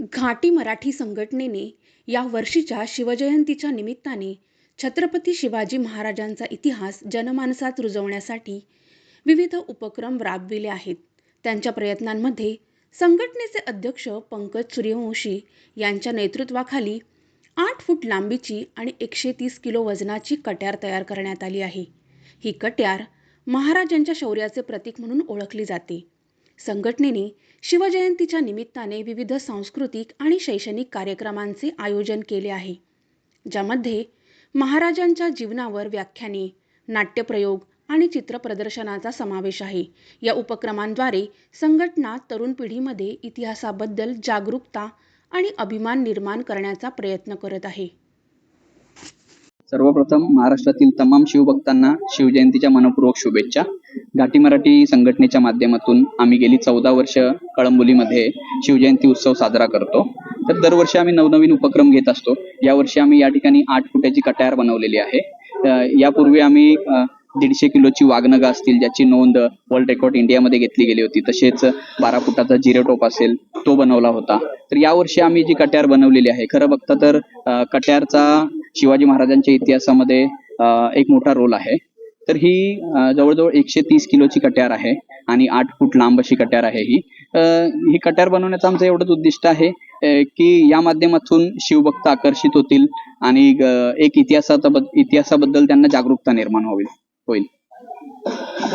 घाटी मराठी संघटनेने या वर्षीच्या शिवजयंतीच्या निमित्ताने छत्रपती शिवाजी महाराजांचा इतिहास जनमानसात रुजवण्यासाठी विविध उपक्रम राबविले आहेत. त्यांच्या प्रयत्नांमध्ये संघटनेचे अध्यक्ष पंकज सूर्यवंशी यांच्या नेतृत्वाखाली आठ फूट लांबीची आणि एकशे तीस किलो वजनाची कट्यार तयार करण्यात आली आहे. ही कट्यार महाराजांच्या शौर्याचे प्रतीक म्हणून ओळखली जाते. संघटनेने शिवजयंतीच्या निमित्ताने विविध सांस्कृतिक आणि शैक्षणिक कार्यक्रमांचे आयोजन केले आहे ज्यामध्ये महाराजांच्या जीवनावर व्याख्याने नाट्यप्रयोग आणि चित्रप्रदर्शनाचा समावेश आहे. या उपक्रमांद्वारे संघटना तरुण पिढीमध्ये इतिहासाबद्दल जागरूकता आणि अभिमान निर्माण करण्याचा प्रयत्न करत आहे. सर्वप्रथम महाराष्ट्रातील तमाम शिवभक्तांना शिवजयंतीच्या मनपूर्वक शुभेच्छा. घाटी मराठी संघटनेच्या माध्यमातून आम्ही गेली चौदा वर्ष कळंबोलीमध्ये शिवजयंती उत्सव साजरा करतो. तर दरवर्षी आम्ही नवनवीन उपक्रम घेत असतो. यावर्षी आम्ही या ठिकाणी आठ फुटाची कटार बनवलेली आहे. यापूर्वी आम्ही दीडशे किलोची वाघनगा असतील ज्याची नोंद वर्ल्ड रेकॉर्ड इंडियामध्ये घेतली गेली होती तसेच बारा फुटाचा जिरोटोप असेल तो बनवला होता. तर यावर्षी आम्ही जी कट्यार बनवलेली आहे खरं बघता तर कट्यारचा शिवाजी महाराजांच्या इतिहासामध्ये एक मोठा रोल आहे. तर ही जवळजवळ एकशे तीस किलोची कट्यार आहे आणि आठ फूट लांब अशी कट्यार आहे ही. ही कट्यार बनवण्याचं आमचं एवढंच उद्दिष्ट आहे की या माध्यमातून शिवभक्त आकर्षित होतील आणि एक इतिहासाचा इतिहासाबद्दल त्यांना जागरूकता निर्माण होईल होईल.